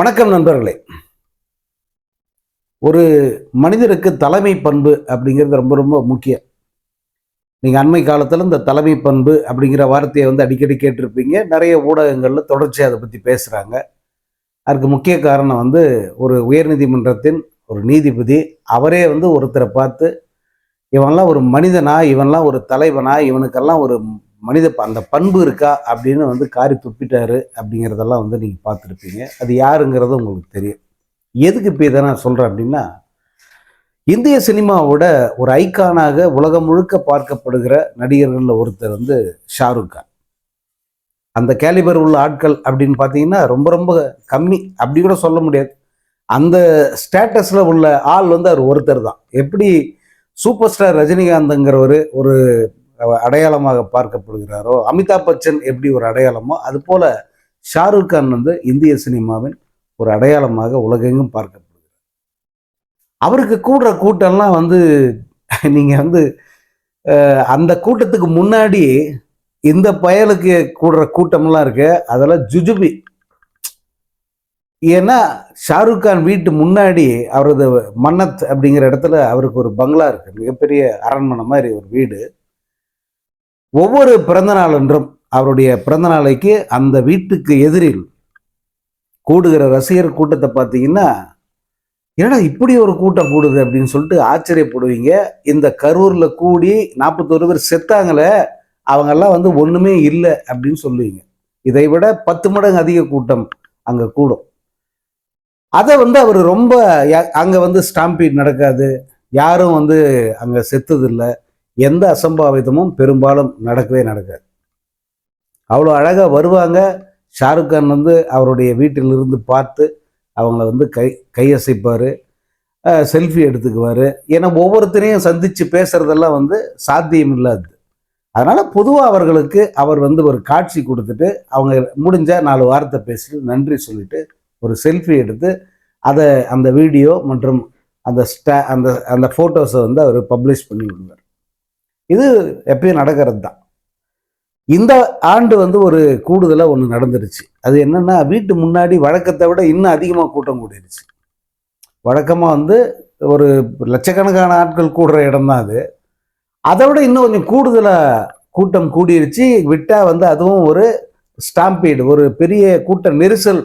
வணக்கம் நண்பர்களே. ஒரு மனிதருக்கு தலைமை பண்பு அப்படிங்கிறது ரொம்ப ரொம்ப முக்கியம். நீங்கள் அண்மை காலத்தில் இந்த தலைமை பண்பு அப்படிங்கிற வார்த்தையை வந்து அடிக்கடி கேட்டிருப்பீங்க. நிறைய ஊடகங்களில் தொடர்ச்சி அதை பற்றி பேசுகிறாங்க அதுக்கு முக்கிய காரணம் வந்து ஒரு உயர்நீதிமன்றத்தின் ஒரு நீதிபதி அவரே வந்து ஒருத்தரை பார்த்து இவன்லாம் ஒரு மனிதனா இவன்லாம் ஒரு தலைவனா இவனுக்கெல்லாம் ஒரு மனித ப- அந்த பண்பு இருக்கா அப்படின்னு வந்து காரி துப்பிட்டாரு அப்படிங்கிறதெல்லாம் வந்து நீங்கள் பார்த்துருப்பீங்க. அது யாருங்கிறது உங்களுக்கு தெரியும். எதுக்கு இப்போ இதை நான் சொல்கிறேன் அப்படின்னா இந்திய சினிமாவோட ஒரு ஐக்கானாக உலகம் முழுக்க பார்க்கப்படுகிற நடிகர்களில் ஒருத்தர் வந்து ஷாருக் கான். அந்த கேலிபர் உள்ள ஆட்கள் அப்படின்னு பார்த்தீங்கன்னா ரொம்ப ரொம்ப கம்மி. அப்படி கூட சொல்ல முடியாது. அந்த ஸ்டேட்டஸில் உள்ள ஆள் வந்து அவர் ஒருத்தர் தான். எப்படி சூப்பர் ஸ்டார் ரஜினிகாந்த்ங்கிறவர் ஒரு அடையாளமாக பார்க்கப்படுகிறாரோ அமிதாப் பச்சன் எப்படி ஒரு அடையாளமோ அது போல ஷாருக் கான் வந்து இந்திய சினிமாவின் ஒரு அடையாளமாக உலகெங்கும் பார்க்கப்படுகிறார். அவருக்கு கூடுற கூட்டம்லாம் வந்து நீங்க வந்து அந்த கூட்டத்துக்கு முன்னாடி இந்த பயலுக்கு கூடுற கூட்டம்லாம் இருக்கு. அதெல்லாம் ஜுஜுபி. ஏன்னா ஷாருக் கான் வீட்டு முன்னாடி அவரது மன்னத் அப்படிங்கிற இடத்துல அவருக்கு ஒரு பங்களா இருக்கு. மிகப்பெரிய அரண்மனை மாதிரி ஒரு வீடு. ஒவ்வொரு பிறந்தநாள் என்றும் அவருடைய பிறந்த நாளைக்கு அந்த வீட்டுக்கு எதிரில் கூடுகிற ரசிகர் கூட்டத்தை பார்த்தீங்கன்னா ஏன்னா இப்படி ஒரு கூட்டம் கூடுது அப்படின்னு சொல்லிட்டு ஆச்சரியப்படுவீங்க. இந்த கரூரில் கூடி நாற்பத்தோரு பேர் செத்தாங்களே அவங்கெல்லாம் வந்து ஒன்றுமே இல்லை அப்படின்னு சொல்லுவீங்க. இதை விட பத்து மடங்கு அதிக கூட்டம் அங்கே கூடும். அதை வந்து அவர் ரொம்ப யா- வந்து ஸ்டாம்பீட் நடக்காது. யாரும் வந்து அங்கே செத்ததில்லை. எந்த அசம்பாவிதமும் பெரும்பாலும் நடக்கவே நடக்காது. அவ்வளோ அழகாக வருவாங்க. ஷாருக் கான் வந்து அவருடைய வீட்டிலிருந்து பார்த்து அவங்கள வந்து கை கையசைப்பார். செல்ஃபி எடுத்துக்குவார். ஏன்னா ஒவ்வொருத்தரையும் சந்தித்து பேசுறதெல்லாம் வந்து சாத்தியம் இல்லாது அதனால் பொதுவாக அவர்களுக்கு அவர் வந்து ஒரு காட்சி கொடுத்துட்டு அவங்க முடிஞ்சால் நாலு வார்த்தை பேசிட்டு நன்றி சொல்லிட்டு ஒரு செல்ஃபி எடுத்து அதை அந்த வீடியோ மற்றும் அந்த ஸ்டா அந்த அந்த ஃபோட்டோஸை வந்து அவர் பப்ளிஷ் பண்ணி விடுவார். இது எப்பயும் நடக்கிறது தான் இந்த ஆண்டு வந்து ஒரு கூடுதலாக ஒன்று நடந்துருச்சு. அது என்னன்னா வீட்டு முன்னாடி வழக்கத்தை விட இன்னும் அதிகமாக கூட்டம் கூடிருச்சு. வழக்கமாக வந்து ஒரு லட்சக்கணக்கான ஆட்கள் கூடுற இடம் தான் அது. அதை விட இன்னும் கொஞ்சம் கூடுதலாக கூட்டம் கூடிருச்சு. விட்டால் வந்து அதுவும் ஒரு ஸ்டாம்பீடு ஒரு பெரிய கூட்ட நெரிசல்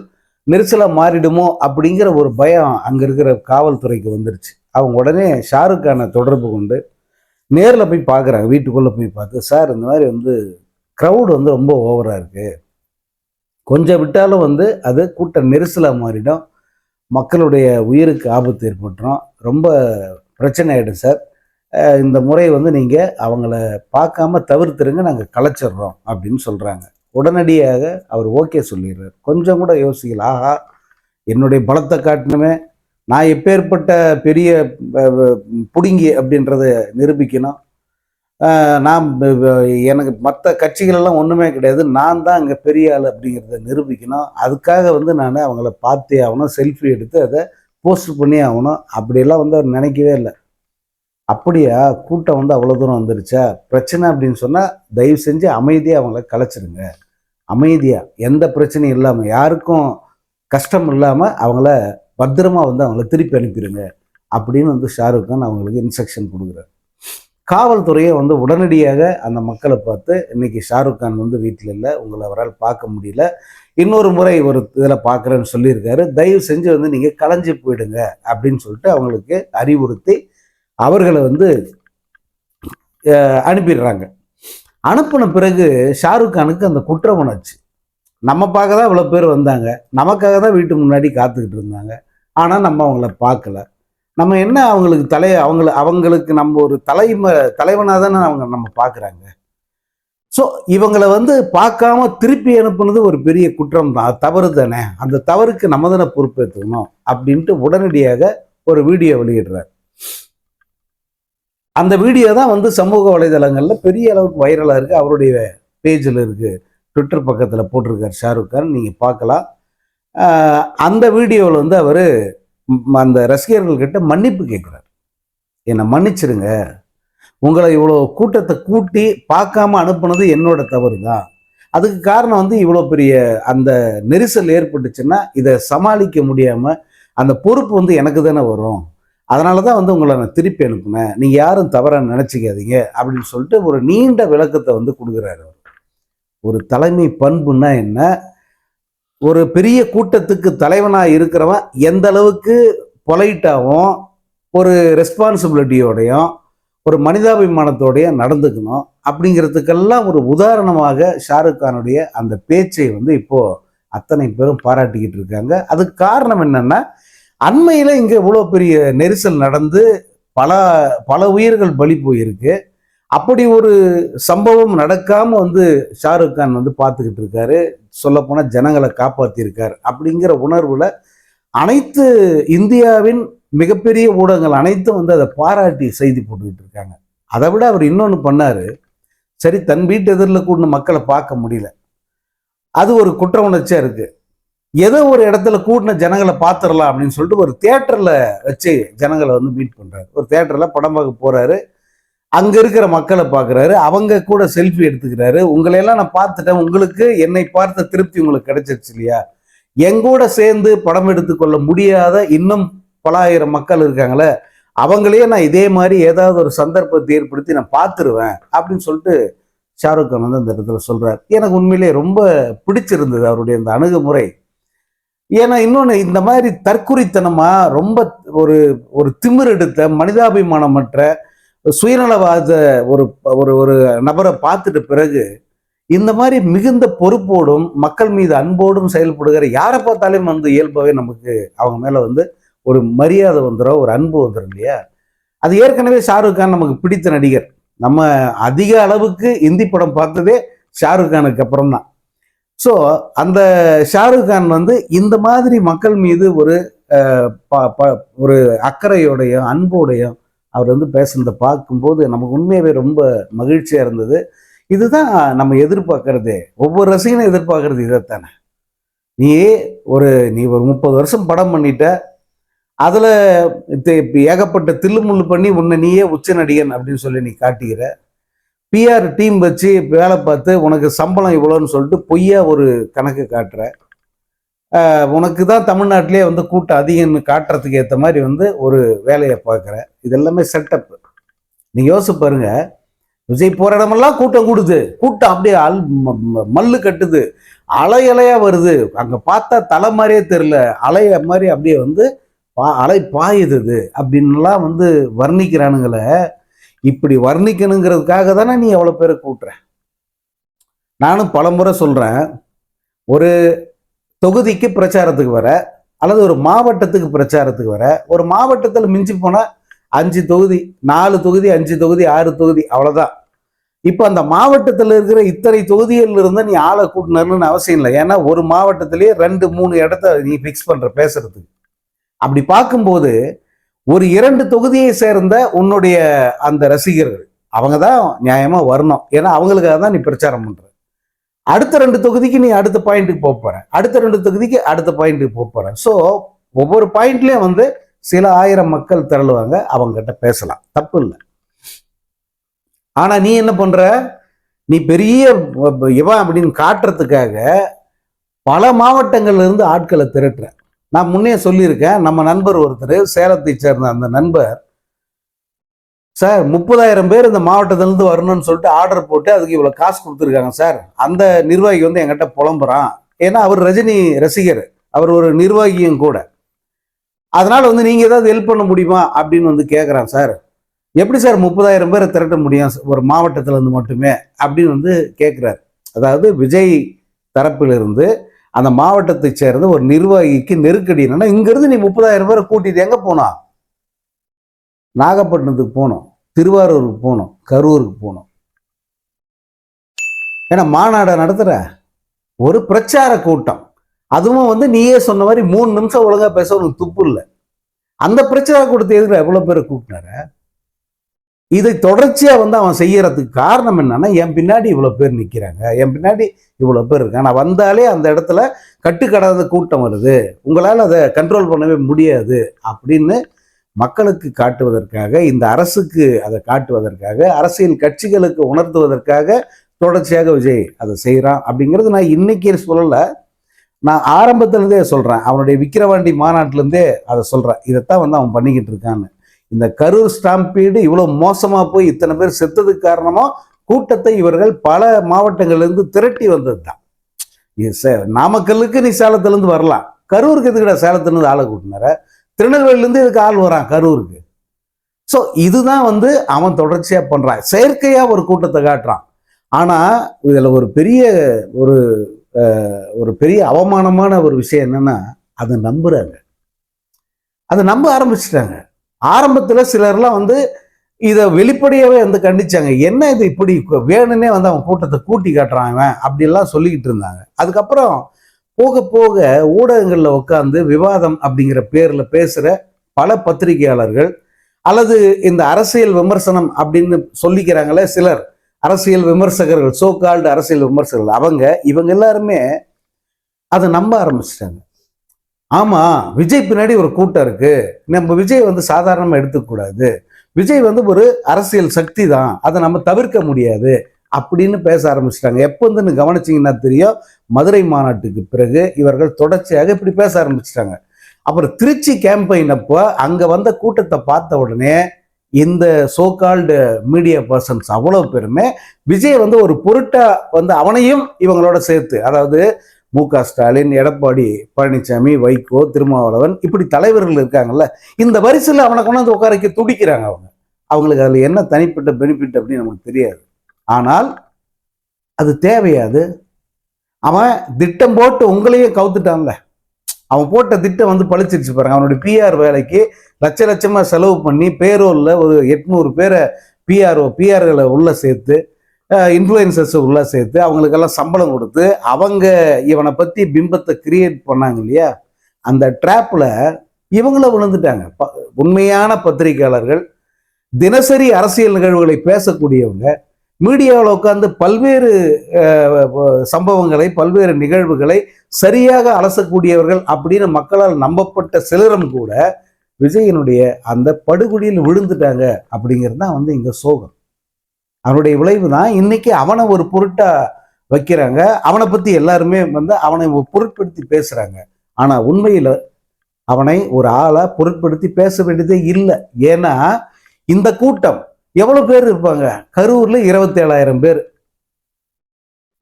நெரிசலாக மாறிடுமோ அப்படிங்கிற ஒரு பயம் அங்கே இருக்கிற காவல்துறைக்கு வந்துருச்சு. அவங்க உடனே ஷாருக்கான தொடர்பு கொண்டு நேரில் போய் பார்க்குறாங்க வீட்டுக்குள்ளே போய் பார்த்து சார் இந்த மாதிரி வந்து க்ரௌடு வந்து ரொம்ப ஓவராக இருக்குது கொஞ்சம் விட்டாலும் வந்து அது கூட்ட நெரிசலாக மாறிடும். மக்களுடைய உயிருக்கு ஆபத்து ஏற்பட்டுரும். ரொம்ப பிரச்சனை ஆகிடும் சார். இந்த முறை வந்து நீங்கள் அவங்கள பார்க்காம தவிர்த்துருங்க நாங்கள் கலைச்சிட்றோம் அப்படின்னு சொல்கிறாங்க உடனடியாக அவர் ஓகே சொல்லிடுறார். கொஞ்சம் கூட யோசிக்கல. ஆஹா என்னுடைய பலத்தை காட்டணுமே நான் எப்பேற்பட்ட பெரிய பிடுங்கி புடுங்கி அப்படின்றத நிரூபிக்கணும். நான் எனக்கு மற்ற கட்சிகளெல்லாம் ஒன்றுமே கிடையாது. நான் தான் அங்கே பெரிய ஆள் அப்படிங்கிறத நிரூபிக்கணும். அதுக்காக வந்து நான் அவங்கள பார்த்தே ஆகணும். செல்ஃபி எடுத்து அதை போஸ்ட் பண்ணி ஆகணும். அப்படியெல்லாம் வந்து அவர் நினைக்கவே இல்லை. அப்படியா? கூட்டம் வந்து அவ்வளோ தூரம் வந்துருச்சா? பிரச்சனை அப்படின்னு சொன்னால் தயவு செஞ்சு அமைதியாக அவங்கள கலைச்சிருங்க. அமைதியாக எந்த பிரச்சனையும் இல்லாமல் யாருக்கும் கஷ்டம் இல்லாமல் அவங்கள பத்திரமா வந்து அவங்கள திருப்பி அனுப்பிடுங்க அப்படின்னு வந்து ஷாருக் கான் அவங்களுக்கு இன்ஸ்ட்ரக்ஷன் கொடுக்குறாரு. காவல்துறையை வந்து உடனடியாக அந்த மக்களை பார்த்து இன்னைக்கு ஷாருக் கான் வந்து வீட்டில் இல்லை உங்களை அவரால் பார்க்க முடியல. இன்னொரு முறை ஒரு இதில் பார்க்குறேன்னு சொல்லியிருக்காரு. தயவு செஞ்சு வந்து நீங்கள் கலைஞ்சு போயிடுங்க அப்படின்னு சொல்லிட்டு அவங்களுக்கு அறிவுறுத்தி அவர்களை வந்து அனுப்பிடுறாங்க. அனுப்பின பிறகு ஷாருக் கானுக்கு அந்த குற்ற உணர்ச்சி. நம்ம பார்க்க தான் இவ்வளோ பேர் வந்தாங்க. நமக்காக தான் வீட்டு முன்னாடி காத்துக்கிட்டு இருந்தாங்க. ஆனால் நம்ம அவங்கள பார்க்கல. நம்ம என்ன அவங்களுக்கு தலை அவங்கள அவங்களுக்கு நம்ம ஒரு தலைம தலைவனாக தானே அவங்க நம்ம பார்க்குறாங்க. ஸோ இவங்களை வந்து பார்க்காம திருப்பி அனுப்புனது ஒரு பெரிய குற்றம் தான் அது தவறு தானே. அந்த தவறுக்கு நம்ம தானே பொறுப்பேற்றுக்கணும் அப்படின்ட்டு உடனடியாக ஒரு வீடியோ வெளியிடுறார். அந்த வீடியோ தான் வந்து சமூக வலைதளங்களில் பெரிய அளவுக்கு வைரலாக இருக்குது அவருடைய பேஜில் இருக்குது ட்விட்டர் பக்கத்தில் போட்டிருக்கார் ஷாருக் கான். நீங்கள் பார்க்கலாம். அந்த வீடியோவில் வந்து அவர் அந்த ரசிகர்கள்கிட்ட மன்னிப்பு கேட்குறார் என்னை மன்னிச்சிருங்க உங்களை இவ்வளோ கூட்டத்தை கூட்டி பார்க்காம அனுப்புனது என்னோட தவறு தான் அதுக்கு காரணம் வந்து இவ்வளோ பெரிய அந்த நெரிசல் ஏற்பட்டுச்சுன்னா இதை சமாளிக்க முடியாமல் அந்த பொறுப்பு வந்து எனக்கு தானே வரும். அதனால தான் வந்து உங்களை நான் திருப்பி அனுப்புனேன். நீங்கள் யாரும் தவறாக நினச்சிக்காதீங்க. அப்படின்னு சொல்லிட்டு ஒரு நீண்ட விளக்கத்தை வந்து கொடுக்குறாரு அவர். ஒரு தலைமை பண்புன்னா என்ன? ஒரு பெரிய கூட்டத்துக்கு தலைவனாக இருக்கிறவன் எந்த அளவுக்கு பொலைட்டாகவும் ஒரு ரெஸ்பான்சிபிலிட்டியோடையும் ஒரு மனிதாபிமானத்தோடையும் நடந்துக்கணும் அப்படிங்கிறதுக்கெல்லாம் ஒரு உதாரணமாக ஷாருக் கானுடைய அந்த பேச்சை வந்து இப்போது அத்தனை பேரும் பாராட்டிக்கிட்டு இருக்காங்க. அதுக்கு காரணம் என்னென்னா அண்மையில் இங்கே இவ்வளோ பெரிய நெரிசல் நடந்து பல பல உயிர்கள் பலி போயிருக்கு. அப்படி ஒரு சம்பவம் நடக்காம வந்து ஷாருக் கான் வந்து பார்த்துக்கிட்டு இருக்காரு. சொல்லப்போனால் ஜனங்களை காப்பாற்றியிருக்கார் அப்படிங்கிற உணர்வில் அனைத்து இந்தியாவின் மிகப்பெரிய ஊடகங்கள் அனைத்தும் வந்து அதை பாராட்டி செய்தி போட்டுக்கிட்டு இருக்காங்க. அதை விட அவர் இன்னொன்று பண்ணார். சரி தன் வீட்டு எதிரில் கூடின மக்களை பார்க்க முடியல. அது ஒரு குற்ற உணர்ச்சியாக இருக்குது ஏதோ ஒரு இடத்துல கூட்டின ஜனங்களை பார்த்துடலாம் அப்படின்னு சொல்லிட்டு ஒரு தேட்டரில் வச்சு ஜனங்களை வந்து மீட் பண்ணுறாரு ஒரு தேட்டரில் படம் பார்க்க போகிறாரு அங்கே இருக்கிற மக்களை பார்க்குறாரு அவங்க கூட செல்ஃபி எடுத்துக்கிறாரு. உங்களையெல்லாம் நான் பார்த்துட்டேன். உங்களுக்கு என்னை பார்த்த திருப்தி உங்களுக்கு கிடைச்சிருச்சு இல்லையா? எங்கூட சேர்ந்து படம் எடுத்துக்கொள்ள முடியாத இன்னும் பல ஆயிரம் மக்கள் இருக்காங்களே அவங்களையே நான் இதே மாதிரி ஏதாவது ஒரு சந்தர்ப்பத்தை ஏற்படுத்தி நான் பார்த்துருவேன் அப்படின்னு சொல்லிட்டு ஷாருக் கான் வந்து அந்த இடத்துல சொல்கிறார் எனக்கு உண்மையிலேயே ரொம்ப பிடிச்சிருந்தது அவருடைய அந்த அணுகுமுறை. ஏன்னா இன்னொன்று இந்த மாதிரி தற்குறித்தனமாக ரொம்ப ஒரு ஒரு திமிர் எடுத்த மனிதாபிமானமற்ற சுயநலவாத ஒரு ஒரு ஒரு நபரை பார்த்துட்டு பிறகு இந்த மாதிரி மிகுந்த பொறுப்போடும் மக்கள் மீது அன்போடும் செயல்படுகிற யாரை பார்த்தாலும் வந்து இயல்பாகவே நமக்கு அவங்க மேலே வந்து ஒரு மரியாதை வந்துடும் ஒரு அன்பு வந்துடும் இல்லையா? அது ஏற்கனவே ஷாருக் கான் நமக்கு பிடித்த நடிகர். நம்ம அதிக அளவுக்கு இந்தி படம் பார்த்ததே ஷாருக் கானுக்கு அப்புறம் தான். ஸோ அந்த ஷாருக் கான் வந்து இந்த மாதிரி மக்கள் மீது ஒரு ப- ப- ஒரு அக்கறையோடையும் அன்போடையும் அவர் வந்து பேசுனதை பார்க்கும்போது நமக்கு உண்மையாகவே ரொம்ப மகிழ்ச்சியாக இருந்தது. இதுதான் நம்ம எதிர்பார்க்கறது. ஒவ்வொரு ரசிகனும் எதிர்பார்க்கறது இதைத்தானே. நீ ஒரு நீ ஒரு முப்பது வருஷம் படம் பண்ணிட்ட. அதில் ஏகப்பட்ட தில்லுமுள்ளு பண்ணி உன்னை நீயே உச்ச நடிகன் அப்படின்னு சொல்லி நீ காட்டிக்கிற. பிஆர் டீம் வச்சு வேலை பார்த்து உனக்கு சம்பளம் இவ்வளோன்னு சொல்லிட்டு பொய்யா ஒரு கணக்கு காட்டுற. உனக்கு தான் தமிழ்நாட்டிலே வந்து கூட்டம் அதிகம்னு காட்டுறதுக்கு ஏற்ற மாதிரி வந்து ஒரு வேலையை பார்க்குற. இது எல்லாமே செட்டப் நீங்கள் யோசிச்சு பாருங்க. விஜய் போகிற இடமெல்லாம் கூட்டம் கூடுது. கூட்டம் அப்படியே அல் ம- மல்லு கட்டுது. அலை வருது. அங்கே பார்த்தா தலை மாதிரியே தெரில அலைய மாதிரி அப்படியே வந்து பா- அலை பாயுது அப்படின்லாம் வந்து வர்ணிக்கிறானுங்கள. இப்படி வர்ணிக்கணுங்கிறதுக்காக தானே நீ எவ்வளோ பேரை கூட்டுற? நானும் பலமுறை சொல்கிறேன் ஒரு தொகுதிக்கு பிரச்சாரத்துக்கு வர அல்லது ஒரு மாவட்டத்துக்கு பிரச்சாரத்துக்கு வர ஒரு மாவட்டத்தில் மிஞ்சி போனால் அஞ்சு தொகுதி நாலு தொகுதி அஞ்சு தொகுதி ஆறு தொகுதி அவ்வளோதான் இப்போ அந்த மாவட்டத்தில் இருக்கிற இத்தனை தொகுதிகளில் இருந்து நீ ஆளை கூட்டினர்னு அவசியம் இல்லை. ஏன்னா ஒரு மாவட்டத்திலேயே ரெண்டு மூணு இடத்த நீ ஃபிக்ஸ் பண்ணுற பேசுறதுக்கு. அப்படி பார்க்கும்போது ஒரு இரண்டு தொகுதியை சேர்ந்த உன்னுடைய அந்த ரசிகர்கள் அவங்க தான் நியாயமாக வரணும். ஏன்னா அவங்களுக்காக தான் நீ பிரச்சாரம் பண்ணுற அடுத்த ரெண்டு தொகுதிக்கு நீ அடுத்த பாயிண்ட்டுக்கு போக போற. அடுத்த ரெண்டு தொகுதிக்கு அடுத்த பாயிண்ட்டுக்கு போக போற. ஸோ ஒவ்வொரு பாயிண்ட்லயும் வந்து சில ஆயிரம் மக்கள் திரளுவாங்க. அவங்ககிட்ட பேசலாம். தப்பு இல்லை. ஆனா நீ என்ன பண்ற? நீ பெரிய இவன் அப்படின்னு காட்டுறதுக்காக பல மாவட்டங்கள்ல இருந்து ஆட்களை திரட்டுற. நான் முன்னே சொல்லியிருக்கேன். நம்ம நண்பர் ஒருத்தர் சேலத்தை சேர்ந்த அந்த நண்பர் சார் முப்பதாயிரம் பேர் இந்த மாவட்டத்திலேருந்து வரணும்னு சொல்லிட்டு ஆர்டர் போட்டு அதுக்கு இவ்வளோ காசு கொடுத்துருக்காங்க சார். அந்த நிர்வாகி வந்து என்கிட்ட புலம்புறான். ஏன்னா அவர் ரஜினி ரசிகர். அவர் ஒரு நிர்வாகியும் கூட. அதனால வந்து நீங்கள் ஏதாவது ஹெல்ப் பண்ண முடியுமா அப்படின்னு வந்து கேட்குறான் சார். எப்படி சார் முப்பதாயிரம் பேரை திரட்ட முடியும்? ஒரு மாவட்டத்திலேருந்து மட்டுமே அப்படின்னு வந்து கேட்குறாரு அதாவது விஜய் தரப்பிலிருந்து அந்த மாவட்டத்தை சேர்ந்த ஒரு நிர்வாகிக்கு நெருக்கடி என்னன்னா இங்கேருந்து நீ முப்பதாயிரம் பேரை கூட்டிட்டு எங்கே போனா? நாகப்பட்டினத்துக்கு போனோம் திருவாரூருக்கு போனோம் கரூருக்கு போனோம். ஏன்னா மாநாடை நடத்துகிற ஒரு பிரச்சார கூட்டம். அதுவும் வந்து நீயே சொன்ன மாதிரி மூணு நிமிஷம் ஒழுங்காக பேச உனக்கு துப்பு இல்லை. அந்த பிரச்சார கூட்டத்தை எதிர்க்க எவ்வளோ பேரை கூப்பிட்டாரு? இதை தொடர்ச்சியாக வந்து அவன் செய்யறதுக்கு காரணம் என்னன்னா என் பின்னாடி இவ்வளோ பேர் நிற்கிறாங்க என் பின்னாடி இவ்வளோ பேர் இருக்காங்க. நான் வந்தாலே அந்த இடத்துல கட்டுக்கடாத கூட்டம் வருது. உங்களால் அதை கண்ட்ரோல் பண்ணவே முடியாது அப்படின்னு மக்களுக்கு காட்டுவதற்காக இந்த அரசுக்கு அதை காட்டுவதற்காக அரசியல் கட்சிகளுக்கு உணர்த்துவதற்காக தொடர்ச்சியாக விஜய் அதை செய்கிறான் அப்படிங்கிறது நான் இன்னைக்கு சொல்லலை. நான் ஆரம்பத்துலேருந்தே சொல்கிறேன் அவனுடைய விக்கிரவாண்டி மாநாட்டிலேருந்தே அதை சொல்கிறேன் இதைத்தான் வந்து அவன் பண்ணிக்கிட்டு இருக்கான்னு. இந்த கரூர் ஸ்டாம்பீடு இவ்வளோ மோசமாக போய் இத்தனை பேர் செத்ததுக்கு காரணமாக கூட்டத்தை இவர்கள் பல மாவட்டங்கள்லேருந்து திரட்டி வந்தது தான் நாமக்கல்லுக்கு நீ சேலத்துலேருந்து வரலாம். கரூருக்கு எதுக்குடா சேலத்துலேருந்து ஆளை கூட்டினார திருநெல்வேலியிலேருந்து இதுக்கு ஆள் வரான் கரூருக்கு. ஸோ இதுதான் வந்து அவன் தொடர்ச்சியாக பண்ணுறான் செயற்கையாக ஒரு கூட்டத்தை காட்டுறான். ஆனால் இதில் ஒரு பெரிய ஒரு ஒரு பெரிய அவமானமான ஒரு விஷயம் என்னன்னா அதை நம்புகிறாங்க அதை நம்ப ஆரம்பிச்சிட்டாங்க. ஆரம்பத்தில் சிலர்லாம் வந்து இதை வெளிப்படையாகவே வந்து கண்டிச்சாங்க. என்ன இது இப்படி வேணும்னே வந்து அவன் கூட்டத்தை கூட்டி காட்டுறான் அவன் அப்படிலாம் சொல்லிக்கிட்டு இருந்தாங்க. அதுக்கப்புறம் போக போக ஊடகங்களில் உட்காந்து விவாதம் அப்படிங்கிற பேரில் பேசுகிற பல பத்திரிகையாளர்கள் அல்லது இந்த அரசியல் விமர்சனம் அப்படின்னு சொல்லிக்கிறாங்களே சிலர். அரசியல் விமர்சகர்கள் சோ கால்டு அரசியல் விமர்சகர்கள். அவங்க இவங்க எல்லாருமே அதை நம்ப ஆரம்பிச்சிட்டாங்க. ஆமாம் விஜய் பின்னாடி ஒரு கூட்டம் இருக்குது நம்ம விஜய் வந்து சாதாரணமாக எடுத்துக்கூடாது விஜய் வந்து ஒரு அரசியல் சக்தி தான். அதை நம்ம தவிர்க்க முடியாது. அப்படின்னு பேச ஆரம்பிச்சிட்டாங்க. எப்போ வந்து கவனிச்சிங்கன்னா தெரியும்? மதுரை மாநாட்டுக்கு பிறகு இவர்கள் தொடர்ச்சியாக இப்படி பேச ஆரம்பிச்சிட்டாங்க. அப்புறம் திருச்சி கேம்பெயின் அப்போ அங்கே வந்த கூட்டத்தை பார்த்த உடனே இந்த சோகால்டு மீடியா பர்சன்ஸ் அவ்வளோ பேருமே விஜய் வந்து ஒரு பொருட்டா வந்து அவனையும் இவங்களோட சேர்த்து அதாவது மு க ஸ்டாலின் எடப்பாடி பழனிசாமி வைகோ திருமாவளவன் இப்படி தலைவர்கள் இருக்காங்கல்ல இந்த வரிசையில் அவனை கொண்டாந்து உட்கார துடிக்கிறாங்க அவங்க. அவங்களுக்கு அதில் என்ன தனிப்பட்ட பெனிஃபிட் அப்படின்னு நமக்கு தெரியாது. ஆனால் அது தேவையாது. அவன் திட்டம் போட்டு உங்களையே கவுத்துட்டான்ல. அவன் போட்ட திட்டம் வந்து பழிச்சிருச்சு பாருங்க. அவனுடைய பிஆர் வேலைக்கு லட்ச லட்சமாக செலவு பண்ணி பேரோல்ல ஒரு எட்நூறு பேரை பிஆர்ஓ பிஆர்களை உள்ளே சேர்த்து இன்ஃப்ளூயன்சர்ஸை உள்ளே சேர்த்து அவங்களுக்கெல்லாம் சம்பளம் கொடுத்து அவங்க இவனை பற்றி பிம்பத்தை கிரியேட் பண்ணாங்க இல்லையா? அந்த ட்ராப்பில் இவங்கள விழுந்துட்டாங்க. ப- உண்மையான பத்திரிகையாளர்கள் தினசரி அரசியல் நிகழ்வுகளை பேசக்கூடியவங்க மீடியாவில் உட்காந்து பல்வேறு சம்பவங்களை பல்வேறு நிகழ்வுகளை சரியாக அலசக்கூடியவர்கள் அப்படின்னு மக்களால் நம்பப்பட்ட சிலரும் கூட விஜயனுடைய அந்த படுகொடியில் விழுந்துட்டாங்க அப்படிங்கிறது தான் வந்து இங்கே சோகம். அவனுடைய விளைவு தான் இன்னைக்கு அவனை ஒரு பொருட்டா வைக்கிறாங்க. அவனை பற்றி எல்லாருமே வந்து அவனை பொருட்படுத்தி பேசுகிறாங்க ஆனால் உண்மையில் அவனை ஒரு ஆளாக பொருட்படுத்தி பேச வேண்டியதே இல்லை. ஏன்னா இந்த கூட்டம் எவ்வளோ பேர் இருப்பாங்க? கரூரில் இருபத்தி ஏழாயிரம் பேர்.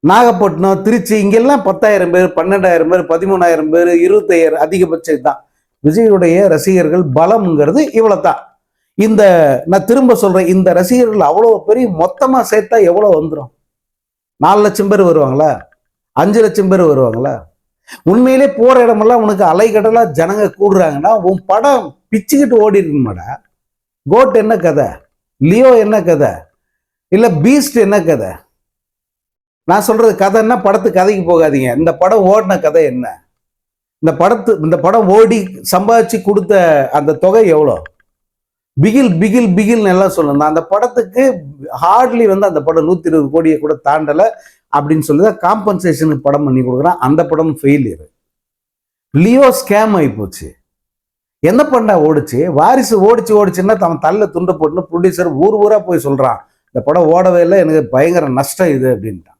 நாகப்பட்டினம் திருச்சி இங்கெல்லாம் பத்தாயிரம் பேர் பன்னெண்டாயிரம் பேர் பதிமூணாயிரம் பேர் இருபத்தையாயிரம் அதிகபட்சம் தான் விஜயுடைய ரசிகர்கள் பலம்ங்கிறது இவ்வளோ தான் இந்த நான் திரும்ப சொல்கிறேன் இந்த ரசிகர்கள் அவ்வளோ பெரிய மொத்தமாக சேர்த்தா எவ்வளோ வந்துடும் நாலு லட்சம் பேர் வருவாங்களா? அஞ்சு லட்சம் பேர் வருவாங்களா? உண்மையிலே போகிற இடமெல்லாம் உனக்கு அலைகடலாக ஜனங்க கூடுறாங்கன்னா உன் படம் பிச்சுக்கிட்டு ஓடி கோட் என்ன கதை? லியோ என்ன கதை? இல்லை பீஸ்ட் என்ன கதை? நான் சொல்றது கதைன்னா படத்து கதைக்கு போகாதீங்க. இந்த படம் ஓடின கதை என்ன? இந்த படத்து இந்த படம் ஓடி சம்பாதிச்சு கொடுத்த அந்த தொகை எவ்வளோ? பிகில் பிகில் பிகில் எல்லாம் சொல்லணும் அந்த படத்துக்கு ஹார்ட்லி வந்து அந்த படம் நூத்தி இருபது கோடியை கூட தாண்டல அப்படின்னு சொல்லி தான் காம்பன்சேஷனுக்கு படம் பண்ணி கொடுக்குறான். அந்த படம் ஃபெயிலியர் லியோ ஸ்கேம் ஆகி போச்சு. என்ன பண்ண ஓடிச்சு? வாரிசு ஓடிச்சு ஓடிச்சுன்னா தன் தள்ள துண்டை போட்டுன்னு ப்ரொடியூசர் ஊர் ஊரா போய் சொல்றான். இந்த படம் ஓடவே இல்லை எனக்கு பயங்கர நஷ்டம் இது அப்படின்ட்டான்.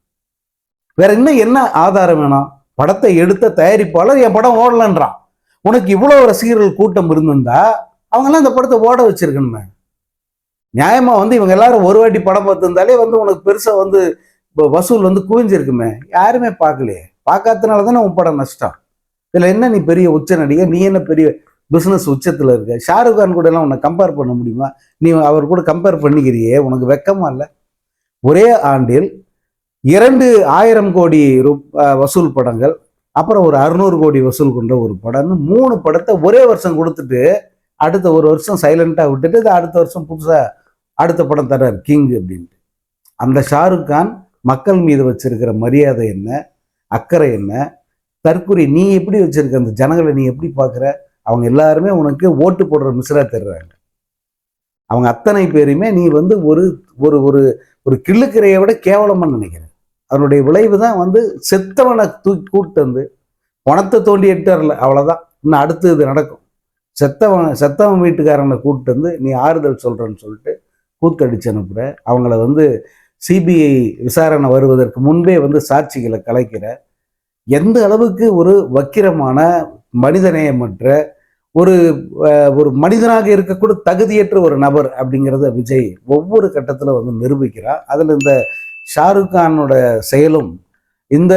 வேற இன்னும் என்ன ஆதாரம் வேணும்? படத்தை எடுத்த தயாரிப்பாளர் என் படம் ஓடலன்றான். உனக்கு இவ்வளோ ரசிகர்கள் கூட்டம் இருந்திருந்தா அவங்கெல்லாம் இந்த படத்தை ஓட வச்சிருக்கணுமே. நியாயமா வந்து இவங்க எல்லாரும் ஒரு வாட்டி படம் பார்த்துருந்தாலே வந்து உனக்கு பெருசா வந்து இப்போ வசூல் வந்து குவிஞ்சிருக்குமே. யாருமே பார்க்கலையே. பார்க்காதனால தானே உன் படம் நஷ்டம். இதுல என்ன நீ பெரிய உச்ச நடிகை? நீ என்ன பெரிய பிஸ்னஸ் உச்சத்தில் இருக்க. ஷாருக் கான் கூட எல்லாம் உன்னை கம்பேர் பண்ண முடியுமா? நீ அவர் கூட கம்பேர் பண்ணிக்கிறியே உனக்கு வெக்கமா இல்லை? ஒரே ஆண்டில் இரண்டு ஆயிரம் கோடி வசூல் படங்கள் அப்புறம் ஒரு அறுநூறு கோடி வசூல் கொண்ட ஒரு படம்னு மூணு படத்தை ஒரே வருஷம் கொடுத்துட்டு அடுத்த ஒரு வருஷம் சைலண்ட்டாக விட்டுட்டு இது அடுத்த வருஷம் புதுசாக அடுத்த படம் தர்றார் கிங் அப்படின்ட்டு. அந்த ஷாருக் கான் மக்கள் மீது வச்சிருக்கிற மரியாதை என்ன? அக்கறை என்ன? தற்கொலை நீ எப்படி வச்சிருக்க? அந்த ஜனங்களை நீ எப்படி பார்க்குற? அவங்க எல்லாருமே உனக்கு ஓட்டு போடுற மிஸ்ரா தர்றாங்க அவங்க அத்தனை பேருமே நீ வந்து ஒரு ஒரு ஒரு ஒரு கிள்ளுக்கிறையை விட கேவலமாக நினைக்கிற அதனுடைய விளைவு தான் வந்து செத்தவனை தூக்கி கூப்பிட்டு வந்து பணத்தை தோண்டி எட்டார்ல அவ்வளோதான் இன்னும் அடுத்து இது நடக்கும். செத்தவன் செத்தவன் வீட்டுக்காரனை கூப்பிட்டு வந்து நீ ஆறுதல் சொல்கிறேன்னு சொல்லிட்டு கூத்தடிச்சு அனுப்புகிற அவங்கள வந்து சிபிஐ விசாரணை வருவதற்கு முன்பே வந்து சாட்சிகளை கலைக்கிற. எந்த அளவுக்கு ஒரு வக்கிரமான மனிதநேயமற்ற ஒரு ஒரு மனிதனாக இருக்கக்கூட தகுதியற்ற ஒரு நபர் அப்படிங்கிறத விஜய் ஒவ்வொரு கட்டத்தில் வந்து நிரூபிக்கிறார். அதில் இந்த ஷாருக் கானோட செயலும் இந்த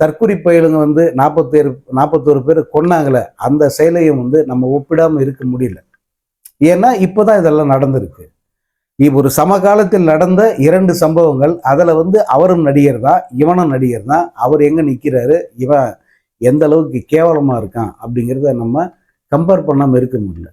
தற்குறி பயலுங்க வந்து நாற்பத்தேழு நாற்பத்தோரு பேர் கொன்னாங்களே அந்த செயலையும் வந்து நம்ம ஒப்பிடாமல் இருக்க முடியல. ஏன்னா இப்போ தான் இதெல்லாம் நடந்திருக்கு. இவ் ஒரு சமகாலத்தில் நடந்த இரண்டு சம்பவங்கள் அதில் வந்து அவரும் நடிகர் தான் இவனும் நடிகர் தான் அவர் எங்கே நிற்கிறாரு இவன் எந்த அளவுக்கு கேவலமாக இருக்கான் அப்படிங்கிறத நம்ம கம்பேர் பண்ணாமல் இருக்க முடியல.